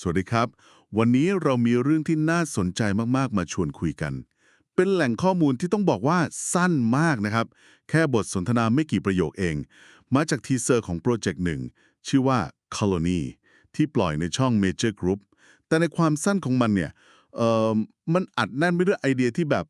สวัสดีครับ วันนี้เรามีเรื่องที่น่าสนใจมาก ๆ มาชวนคุยกัน เป็นแหล่งข้อมูลที่ต้องบอกว่าสั้นมากนะครับ แค่บทสนทนาไม่กี่ประโยคเอง มาจากทีเซอร์ของโปรเจกต์หนึ่ง ชื่อว่า Colony ที่ปล่อยในช่อง Major Group แต่ในความสั้นของมันเนี่ยเอ่อมันอัดแน่นไปด้วยไอเดียที่แบบ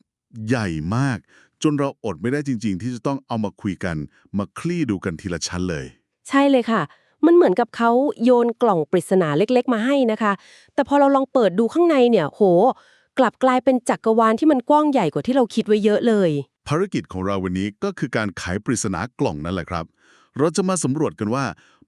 ใหญ่มาก จนเราอดไม่ได้จริง ๆ ที่จะต้องเอามาคุยกัน มาคลี่ดูกันทีละชั้นเลย ใช่เลยค่ะ มันเหมือนกับเขาโยนกล่องปริศนาเล็ก ๆ มาให้นะคะ แต่พอเราลองเปิดดูข้างในเนี่ยโห กลับกลายเป็นจักรวาลที่มันกว้างใหญ่กว่าที่เราคิดไว้เยอะเลย ภารกิจของเราวันนี้ก็คือการไขปริศนากล่องนั่นแหละครับ เราจะมาสำรวจกันว่า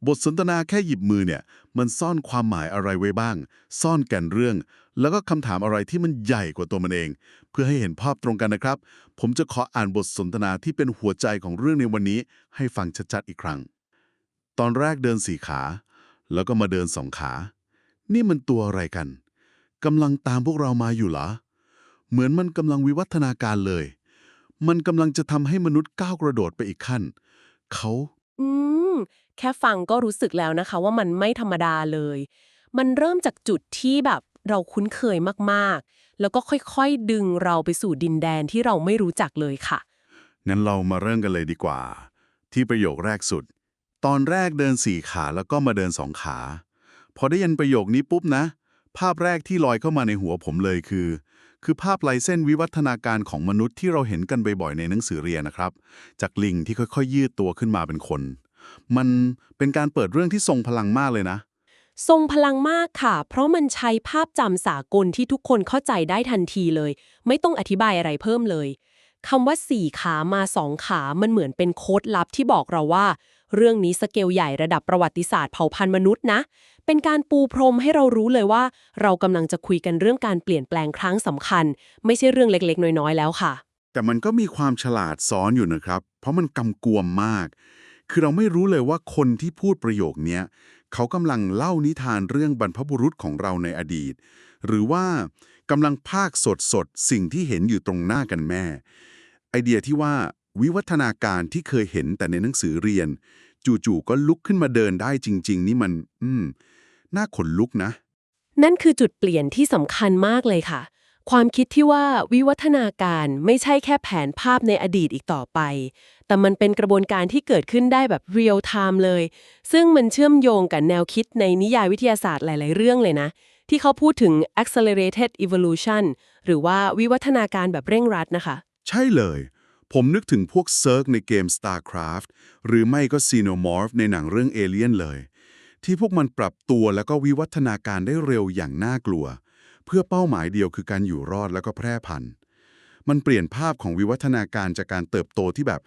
บทสนทนาแค่หยิบมือเนี่ย มันซ่อนความหมายอะไรไว้บ้าง ซ่อนแก่นเรื่อง แล้วก็คำถามอะไรที่มันใหญ่กว่าตัวมันเอง เพื่อให้เห็นภาพตรงกันนะครับ ผมจะขออ่านบทสนทนาที่เป็นหัวใจของเรื่องในวันนี้ ให้ฟังชัดๆอีกครั้ง ตอนแรกเดินสี่ขา แล้วก็มาเดินสองขา นี่มันตัวอะไรกันกำลังตามพวกเรามาอยู่เหรอ เหมือนมันกำลังวิวัฒนาการเลย มันกำลังจะทำให้มนุษย์ก้าวกระโดดไปอีกขั้น เขา อืม แค่ฟังก็รู้สึกแล้วนะคะ ว่ามันไม่ธรรมดาเลย มันเริ่มจากจุดที่แบบเราคุ้นเคยมากๆ แล้วก็ค่อยๆ ดึงเราไปสู่ดินแดนที่เราไม่รู้จักเลยค่ะ งั้นเรามาเริ่มกันเลยดีกว่า ที่ประโยคแรกสุด ตอนแรกเดินสี่ขาแล้วก็มาเดินสองขา พอได้ยินประโยคนี้ปุ๊บนะ ภาพแรกที่ลอยเข้ามาในหัวผมเลยคือ คือภาพลายเส้นวิวัฒนาการของมนุษย์ที่เราเห็นกันบ่อยๆในหนังสือเรียนนะครับ จากลิงที่ค่อยๆ ยืดตัวขึ้นมาเป็นคน มันเป็นการเปิดเรื่องที่ทรงพลังมากเลยนะ ทรงพลังมากค่ะ เพราะมันใช้ภาพจำสากลที่ทุกคนเข้าใจได้ทันทีเลย ไม่ต้องอธิบายอะไรเพิ่มเลยคำว่าสี่ขามาสองขา มันเหมือนเป็นโค้ดลับที่บอกเราว่า เรื่องนี้สเกลใหญ่ระดับประวัติศาสตร์เผ่าพันธุ์มนุษย์นะ เป็นการปูพรมให้เรารู้เลยว่า เรากำลังจะคุยกันเรื่องการเปลี่ยนแปลงครั้งสำคัญ ไม่ใช่เรื่องเล็กๆ น้อยๆ แล้วค่ะ แต่มันก็มีความฉลาดซ้อนอยู่นะครับ เพราะมันกำกวมมาก คือเราไม่รู้เลยว่าคนที่พูดประโยคนี้เขากำลังเล่านิทานเรื่องบรรพบุรุษของเราในอดีต หรือว่ากำลังพากสดสดๆสิ่งที่เห็นอยู่ตรงหน้ากันแม่ ไอเดียที่ว่า วิวัฒนาการที่เคยเห็นแต่ในหนังสือเรียน จู่ๆก็ลุกขึ้นมาเดินได้จริง ๆ นี่มัน อืม น่าขนลุกนะ นั่นคือจุดเปลี่ยนที่สำคัญมากเลยค่ะ ความคิดที่ว่าวิวัฒนาการไม่ใช่แค่แผนภาพในอดีตอีกต่อไป แต่มันเป็นกระบวนการที่เกิดขึ้นได้แบบเรียลไทม์เลย ซึ่งมันเชื่อมโยงกับแนวคิดในนิยายวิทยาศาสตร์หลาย ๆ เรื่องเลยนะ ที่เขาพูดถึง accelerated evolution หรือว่าวิวัฒนาการแบบเร่งรัดนะคะ ใช่เลย ผมนึกถึงพวกเซิร์กในเกม StarCraft หรือไม่ก็ Xenomorph ในหนังเรื่อง Alien เลย ที่พวกมันปรับตัวแล้วก็วิวัฒนาการได้เร็วอย่างน่ากลัว เพื่อเป้าหมายเดียวคือการอยู่รอดแล้วก็แพร่พันธุ์ มันเปลี่ยนภาพของวิวัฒนาการจากการเติบโตที่แบบ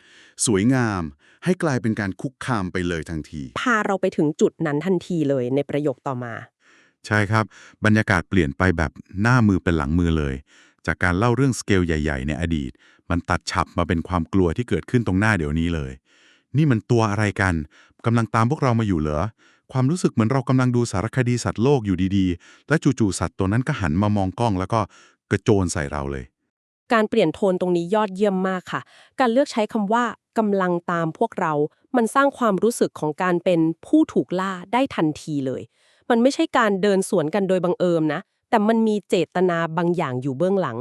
สวยงาม ให้กลายเป็นการคุกคามไปเลยทันที พาเราไปถึงจุดนั้นทันทีเลยในประโยคต่อมา ใช่ครับ บรรยากาศเปลี่ยนไปแบบหน้ามือเป็นหลังมือเลย จากการเล่าเรื่องสเกลใหญ่ ๆ ในอดีต มันตัดฉับมาเป็นความกลัวที่เกิดขึ้นตรงหน้าเดี๋ยวนี้เลย นี่มันตัวอะไรกันกำลังตามพวกเรามาอยู่เหรอความรู้สึกเหมือนเรากำลังดูสารคดีสัตว์โลกอยู่ดีๆ และจู่ๆสัตว์ตัวนั้นก็หันมามองกล้อง แล้วก็กระโจนใส่เราเลย การเปลี่ยนโทนตรงนี้ยอดเยี่ยมมากค่ะ การเลือกใช้คำว่ากำลังตามพวกเรา มันสร้างความรู้สึกของการเป็นผู้ถูกล่าได้ทันทีเลย มันไม่ใช่การเดินสวนกันโดยบังเอิญนะ แต่มันมีเจตนาบางอย่างอยู่เบื้องหลัง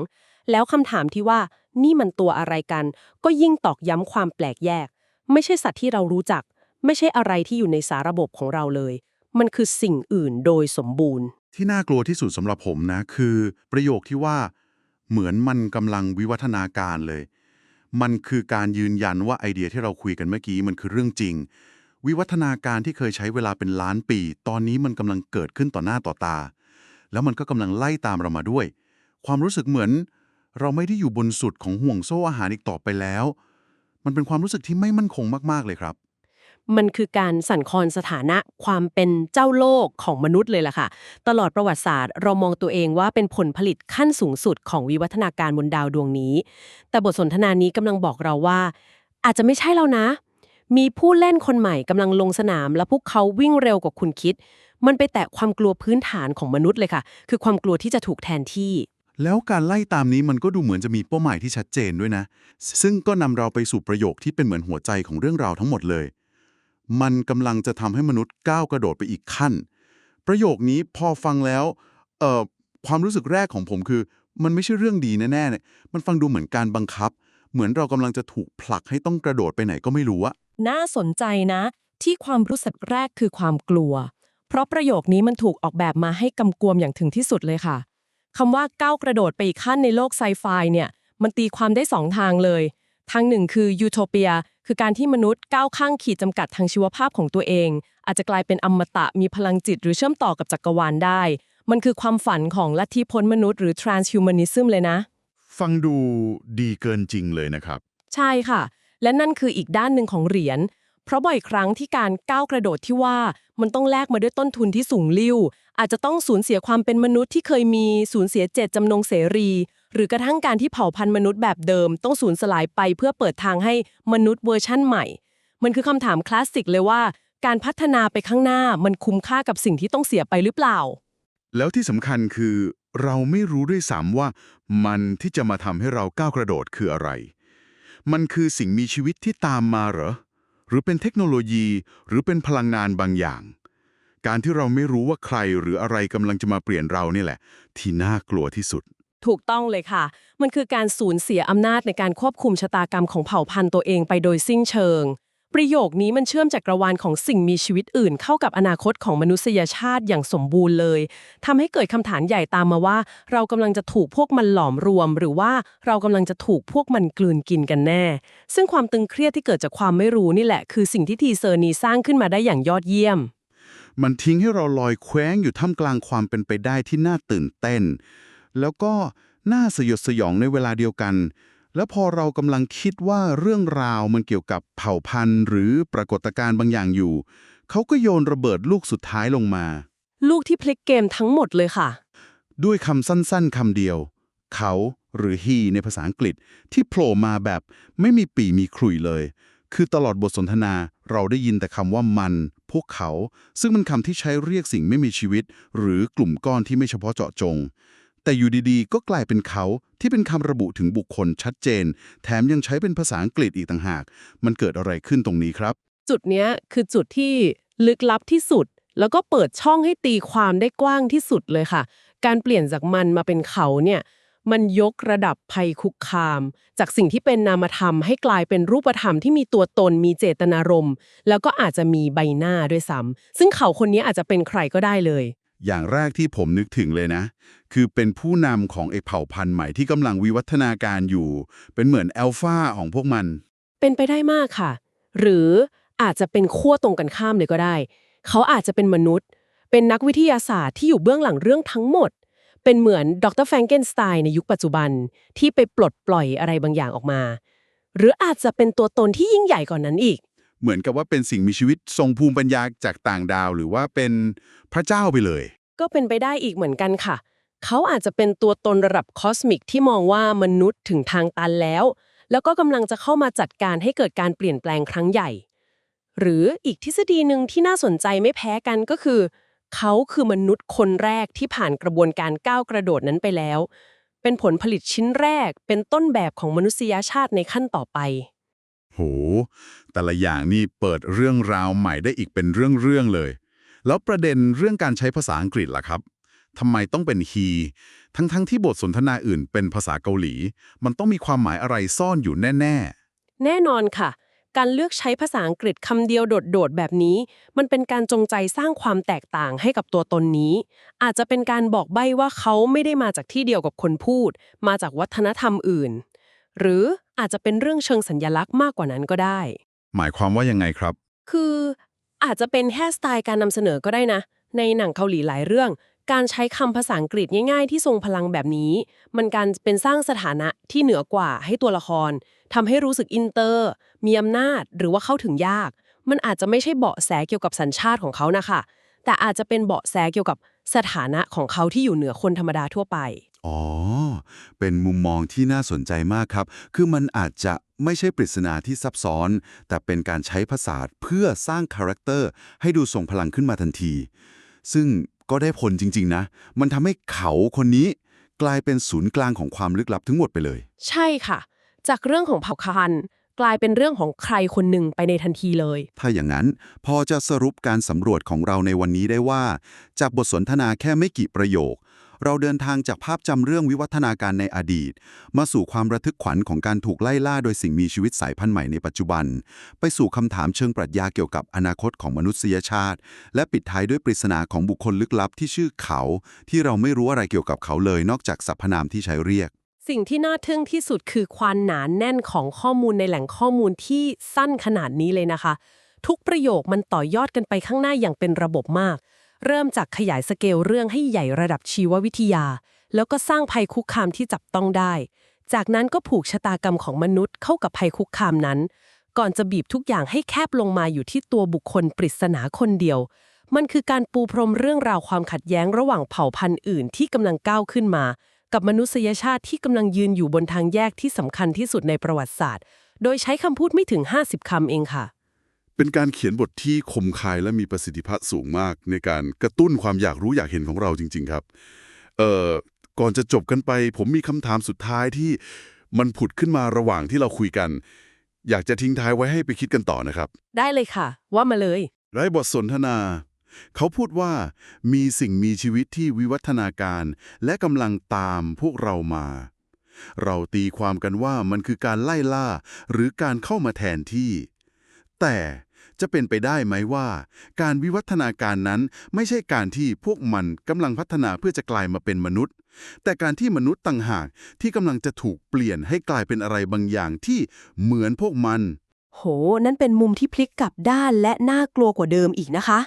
แล้วคำถามที่ว่า นี่มันตัวอะไรกัน ก็ยิ่งตอกย้ำความแปลกแยก ไม่ใช่สัตว์ที่เรารู้จัก ไม่ใช่อะไรที่อยู่ในสาระบบของเราเลย มันคือสิ่งอื่นโดยสมบูรณ์ ที่น่ากลัวที่สุดสำหรับผมนะ คือประโยคที่ว่า เหมือนมันกำลังวิวัฒนาการเลย มันคือการยืนยันว่าไอเดียที่เราคุยกันเมื่อกี้มันคือเรื่องจริง วิวัฒนาการที่เคยใช้เวลาเป็นล้านปี ตอนนี้มันกำลังเกิดขึ้นต่อหน้าต่อตา แล้วมันก็กำลังไล่ตามเรามาด้วย ความรู้สึกเหมือน เราไม่ได้อยู่บนสุดของห่วงโซ่อาหารอีกต่อไปแล้ว มันเป็นความรู้สึกที่ไม่มั่นคงมาก ๆ เลยครับ มันคือการสั่นคลอนสถานะความเป็นเจ้าโลกของมนุษย์เลยล่ะค่ะ ตลอดประวัติศาสตร์ เรามองตัวเองว่าเป็นผลผลิตขั้นสูงสุดของวิวัฒนาการบนดาวดวงนี้ แต่บทสนทนานี้กำลังบอกเราว่า อาจจะไม่ใช่แล้วนะ มีผู้เล่นคนใหม่กำลังลงสนาม และพวกเขาวิ่งเร็วกว่าคุณคิด มันไปแตะความกลัวพื้นฐานของมนุษย์เลยค่ะ คือความกลัวที่จะถูกแทนที่ แล้วการไล่ตามนี้มันก็ดูเหมือนจะมีเป้าหมายที่ชัดเจนด้วยนะ ซึ่งก็นำเราไปสู่ประโยคที่เป็นเหมือนหัวใจของเรื่องราวทั้งหมดเลย มันกำลังจะทำให้มนุษย์ก้าวกระโดดไปอีกขั้น ประโยคนี้พอฟังแล้วเอ่อความรู้สึกแรกของผมคือ มันไม่ใช่เรื่องดีแน่ๆเนี่ยมันฟังดูเหมือนการบังคับ เหมือนเรากำลังจะถูกผลักให้ต้องกระโดดไปไหนก็ไม่รู้อะน่าสนใจนะ ที่ความรู้สึกแรกคือความกลัว เพราะประโยคนี้มันถูกออกแบบมาให้กำกวมอย่างถึงที่สุดเลยค่ะ คำว่าก้าวกระโดดไปอีกขั้นในโลกไซไฟเนี่ยมันตีความได้สองทางเลยทางหนึ่งคือยูโทเปียคือการที่มนุษย์ก้าวข้างขีดจำกัดทางชีวภาพของตัวเอง อาจจะกลายเป็นอมตะมีพลังจิตหรือเชื่อมต่อกับจักรวาลได้ มันคือความฝันของลัทธิพ้นมนุษย์หรือ transhumanism เลยนะ ฟังดูดีเกินจริงเลยนะครับ ใช่ค่ะ และนั่นคืออีกด้านหนึ่งของเหรียญ เพราะบ่อยครั้งที่การก้าวกระโดดที่ว่ามันต้องแลกมาด้วยต้นทุนที่สูงลิ่ว อาจจะต้องสูญเสียความเป็นมนุษย์ที่เคยมีสูญเสียเจตจำนงเสรี หรือกระทั่งการที่เผ่าพันธุ์มนุษย์แบบเดิม ต้องสูญสลายไปเพื่อเปิดทางให้มนุษย์เวอร์ชั่นใหม่ มันคือคำถามคลาสสิกเลยว่า การพัฒนาไปข้างหน้ามันคุ้มค่ากับสิ่งที่ต้องเสียไปหรือเปล่า แล้วที่สำคัญคือ เราไม่รู้ด้วยซ้ำว่ามันที่จะมาทำให้เราก้าวกระโดดคืออะไร มันคือสิ่งมีชีวิตที่ตามมาเหรอหรือเป็นเทคโนโลยี หรือเป็นพลังงานบางอย่าง การที่เราไม่รู้ว่าใครหรืออะไรกำลังจะมาเปลี่ยนเรานี่แหละ ที่น่ากลัวที่สุด ถูกต้องเลยค่ะ มันคือการสูญเสียอำนาจในการควบคุมชะตากรรมของเผ่าพันธุ์ตัวเองไปโดยสิ้นเชิง ประโยคนี้มันเชื่อมจักรวาลของสิ่งมีชีวิตอื่น เข้ากับอนาคตของมนุษยชาติอย่างสมบูรณ์เลยทำให้เกิดคำถามใหญ่ตามมาว่า เรากำลังจะถูกพวกมันหลอมรวม หรือว่าเรากำลังจะถูกพวกมันกลืนกินกันแน่ ซึ่งความตึงเครียดที่เกิดจากความไม่รู้นี่แหละ คือสิ่งที่ทีเซอร์นีสร้างขึ้นมาได้อย่างยอดเยี่ยม มันทิ้งให้เราลอยแคว้งอยู่ท่ามกลางความเป็นไปได้ที่น่าตื่นเต้น แล้วก็น่าสยดสยองในเวลาเดียวกัน แล้วพอเรากำลังคิดว่าเรื่องราวมันเกี่ยวกับเผ่าพันธุ์ หรือปรากฏการณ์บางอย่างอยู่ เขาก็โยนระเบิดลูกสุดท้ายลงมา ลูกที่พลิกเกมทั้งหมดเลยค่ะ ด้วยคำสั้นๆคำเดียว เขาหรือ he ในภาษาอังกฤษที่โผล่มาแบบไม่มีปีมีขลุ่ยเลย คือตลอดบทสนทนาเราได้ยินแต่คำว่ามัน พวกเขา ซึ่งมันคำที่ใช้เรียกสิ่งไม่มีชีวิต หรือกลุ่มก้อนที่ไม่เฉพาะเจาะจง แต่อยู่ดีๆ ก็กลายเป็นเขาที่เป็นคำระบุถึงบุคคลชัดเจน แถมยังใช้เป็นภาษาอังกฤษอีกต่างหาก มันเกิดอะไรขึ้นตรงนี้ครับ จุดเนี้ยคือจุดที่ลึกลับที่สุด แล้วก็เปิดช่องให้ตีความได้กว้างที่สุดเลยค่ะ การเปลี่ยนจากมันมาเป็นเขาเนี่ย มันยกระดับภัยคุกคาม จากสิ่งที่เป็นนามธรรมให้กลายเป็นรูปธรรมที่มีตัวตนมีเจตนารมณ์ แล้วก็อาจจะมีใบหน้าด้วยซ้ำซึ่งเขาคนนี้อาจจะเป็นใครก็ได้เลย อย่างแรกที่ผมนึกถึงเลยนะ คือเป็นผู้นำของไอ้เผ่าพันธุ์ใหม่ที่กำลังวิวัฒนาการอยู่ เป็นเหมือนแอลฟาของพวกมัน เป็นไปได้มากค่ะ หรืออาจจะเป็นขั้วตรงกันข้ามเลยก็ได้ เขาอาจจะเป็นมนุษย์ เป็นนักวิทยาศาสตร์ที่อยู่เบื้องหลังเรื่องทั้งหมด เป็นเหมือนดรแฟรงเกนสไตน์ในยุคปัจจุบันที่ไปปลดปล่อยอะไรบางอย่างออกมา หรืออาจจะเป็นตัวตนที่ยิ่งใหญ่กว่านนั้นอีก เหมือนกับว่าเป็นสิ่งมีชีวิตทรงภูมิปัญญาจากต่างดาว หรือว่าเป็นพระเจ้าไปเลย ก็เป็นไปได้อีกเหมือนกันค่ะ เขาอาจจะเป็นตัวตนระดับคอสมิกที่มองว่ามนุษย์ถึงทางตันแล้ว แล้วก็กำลังจะเข้ามาจัดการให้เกิดการเปลี่ยนแปลงครั้งใหญ่ หรืออีกทฤษฎีหนึ่งที่น่าสนใจไม่แพ้กันก็คือ เขาคือมนุษย์คนแรกที่ผ่านกระบวนการก้าวกระโดดนั้นไปแล้ว เป็นผลผลิตชิ้นแรก เป็นต้นแบบของมนุษยชาติในขั้นต่อไป โห แต่ละอย่างนี่เปิดเรื่องราวใหม่ได้อีกเป็นเรื่องๆเลย แล้วประเด็นเรื่องการใช้ภาษาอังกฤษล่ะครับทำไมต้องเป็น he ทั้งๆที่บทสนทนาอื่นเป็นภาษาเกาหลี มันต้องมีความหมายอะไรซ่อนอยู่แน่แน่นอนค่ะ การเลือกใช้ภาษาอังกฤษคำเดียวโดดๆแบบนี้ มันเป็นการจงใจสร้างความแตกต่างให้กับตัวตนนี้ อาจจะเป็นการบอกใบ้ว่าเขาไม่ได้มาจากที่เดียวกับคนพูด มาจากวัฒนธรรมอื่น หรืออาจจะเป็นเรื่องเชิงสัญญลักษณ์มากกว่านั้นก็ได้ๆหมายความว่ายังไงครับ คืออาจจะเป็นแค่สไตล์การนำเสนอก็ได้นะ ในหนังเกาหลีหลายเรื่อง การใช้คำภาษาอังกฤษง่ายๆ ที่ทรงพลังแบบนี้ มันการเป็นสร้างสถานะที่เหนือกว่าให้ตัวละครทำให้รู้สึกอินเตอร์ มีอำนาจหรือว่าเข้าถึงยาก มันอาจจะไม่ใช่เบาะแสเกี่ยวกับสัญชาติของเขานะคะแต่อาจจะเป็นเบาะแสเกี่ยวกับสถานะของเขาที่อยู่เหนือคนธรรมดาทั่วไป อ๋อ เป็นมุมมองที่น่าสนใจมากครับ คือมันอาจจะไม่ใช่ปริศนาที่ซับซ้อน แต่เป็นการใช้ภาษาเพื่อสร้างคาแรคเตอร์ให้ดูทรงพลังขึ้นมาทันที ซึ่งก็ได้ผลจริง ๆ นะ มันทำให้เขาคนนี้กลายเป็นศูนย์กลางของความลึกลับทั้งหมดไปเลย ใช่ค่ะ จากเรื่องของเผ่าพันธุ์ กลายเป็นเรื่องของใครคนหนึ่งไปในทันทีเลย ถ้าอย่างนั้นพอจะสรุปการสำรวจของเราในวันนี้ได้ว่า จากบทสนทนาแค่ไม่กี่ประโยค เราเดินทางจากภาพจำเรื่องวิวัฒนาการในอดีต มาสู่ความระทึกขวัญของการถูกไล่ล่าโดยสิ่งมีชีวิตสายพันธุ์ใหม่ในปัจจุบัน ไปสู่คำถามเชิงปรัชญาเกี่ยวกับอนาคตของมนุษยชาติ และปิดท้ายด้วยปริศนาของบุคคลลึกลับที่ชื่อเขา ที่เราไม่รู้อะไรเกี่ยวกับเขาเลยนอกจากสรรพนามที่ใช้เรียก สิ่งที่น่าทึ่งที่สุดคือความหนานแน่นของข้อมูลในแหล่งข้อมูลที่สั้นขนาดนี้เลยนะคะ ทุกประโยคมันต่อยอดกันไปข้างหน้าอย่างเป็นระบบมาก เริ่มจากขยายสเกลเรื่องให้ใหญ่ระดับชีววิทยา แล้วก็สร้างภัยคุกคามที่จับต้องได้ จากนั้นก็ผูกชะตากรรมของมนุษย์เข้ากับภัยคุกคามนั้น ก่อนจะบีบทุกอย่างให้แคบลงมาอยู่ที่ตัวบุคคลปริศนาคนเดียว มันคือการปูพรมเรื่องราวความขัดแย้งระหว่างเผ่าพันธุ์อื่นที่กำลังก้าวขึ้นมา กับมนุษยชาติที่กำลังยืนอยู่บนทางแยกที่สำคัญที่สุดในประวัติศาสตร์ โดยใช้คำพูดไม่ถึง 50 คำเองค่ะ เป็นการเขียนบทที่คมคายและมีประสิทธิภาพสูงมาก ในการกระตุ้นความอยากรู้อยากเห็นของเราจริง ๆ ครับ เอ่อ ก่อนจะจบกันไป ผมมีคำถามสุดท้ายที่มันผุดขึ้นมาระหว่างที่เราคุยกัน อยากจะทิ้งท้ายไว้ให้ไปคิดกันต่อนะครับ ได้เลยค่ะ ว่ามาเลยไร้บทสนทนา เขาพูดว่ามีสิ่งมีชีวิตที่วิวัฒนาการและกำลังตามพวกเรามา เราตีความกันว่ามันคือการไล่ล่าหรือการเข้ามาแทนที่ แต่จะเป็นไปได้ไหมว่า การวิวัฒนาการนั้นไม่ใช่การที่พวกมันกำลังพัฒนาเพื่อจะกลายมาเป็นมนุษย์ แต่การที่มนุษย์ต่างหากที่กำลังจะถูกเปลี่ยนให้กลายเป็นอะไรบางอย่างที่เหมือนพวกมัน โห นั่นเป็นมุมที่พลิกกลับด้านและน่ากลัวกว่าเดิมอีกนะคะ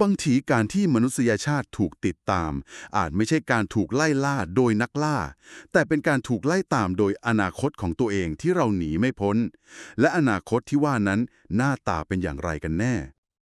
บางทีการที่มนุษยชาติถูกติดตาม อาจไม่ใช่การถูกไล่ล่าโดยนักล่า แต่เป็นการถูกไล่ตามโดยอนาคตของตัวเองที่เราหนีไม่พ้น และอนาคตที่ว่านั้นหน้าตาเป็นอย่างไรกันแน่